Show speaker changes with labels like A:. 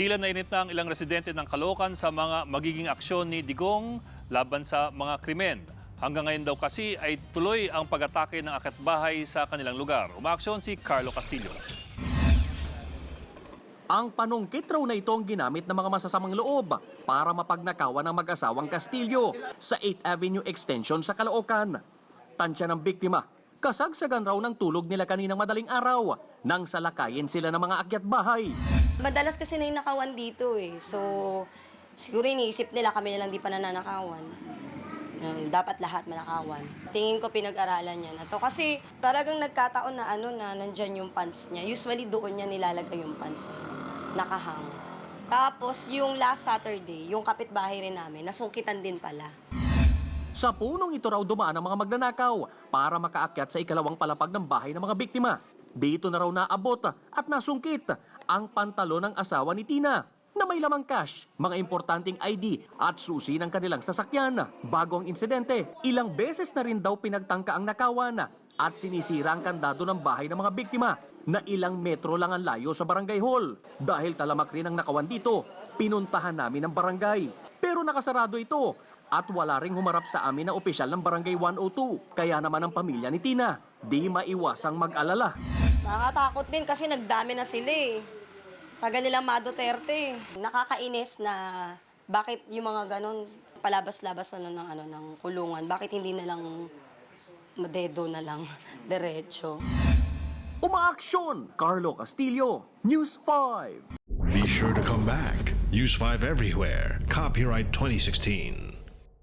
A: Tila nainit na ang ilang residente ng Caloocan sa mga magiging aksyon ni Digong laban sa mga krimen. Hanggang ngayon daw kasi ay tuloy ang pag-atake ng akatbahay sa kanilang lugar. Umaaksyon si Carlo Castillo.
B: Ang panungkit raw na ito ang ginamit ng mga masasamang loob para mapagnakawan ng mag-asawang Castillo sa 8th Avenue Extension sa Caloocan. Tansya ng biktima, kasagsagan raw ng tulog nila kaninang madaling araw nang salakayin sila ng mga akyat bahay.
C: Madalas kasi nanakawan dito eh. So, siguro iniisip nila kami na lang di pa nananakawan. Um, dapat lahat manakawan. Tingin ko pinag-aralan niya na to. Kasi talagang nagkataon na ano na nandyan yung pants niya. Usually doon niya nilalagay yung pants niya. Nakahang. Tapos yung last Saturday, yung kapitbahay rin namin, nasungkitan din pala.
B: Sa punong ito raw dumaan ang mga magnanakaw para makaakyat sa ikalawang palapag ng bahay ng mga biktima. Dito na raw naabot at nasungkit ang pantalon ng asawa ni Tina na may lamang cash, mga importanteng ID at susi ng kanilang sasakyan. Bago ang insidente, ilang beses na rin daw pinagtangka ang nakawan at sinisira ang kandado ng bahay ng mga biktima na ilang metro lang ang layo sa barangay hall. Dahil talamak rin ang nakawan dito, pinuntahan namin ang barangay. Pero nakasarado ito at wala ring humarap sa amin na opisyal ng Barangay 102. Kaya naman ang pamilya ni Tina, di maiwasang mag-alala.
C: Nakakatakot din kasi nagdami na sila eh. Taga nilang Ma Duterte. Nakakainis na bakit yung mga ganon palabas-labas na ng, ano, ng kulungan. Bakit hindi na lang madedo na lang diretso.
B: Umaaksyon! Carlo Castillo, News 5.
D: Be sure to come back. Use 5 everywhere. Copyright 2016.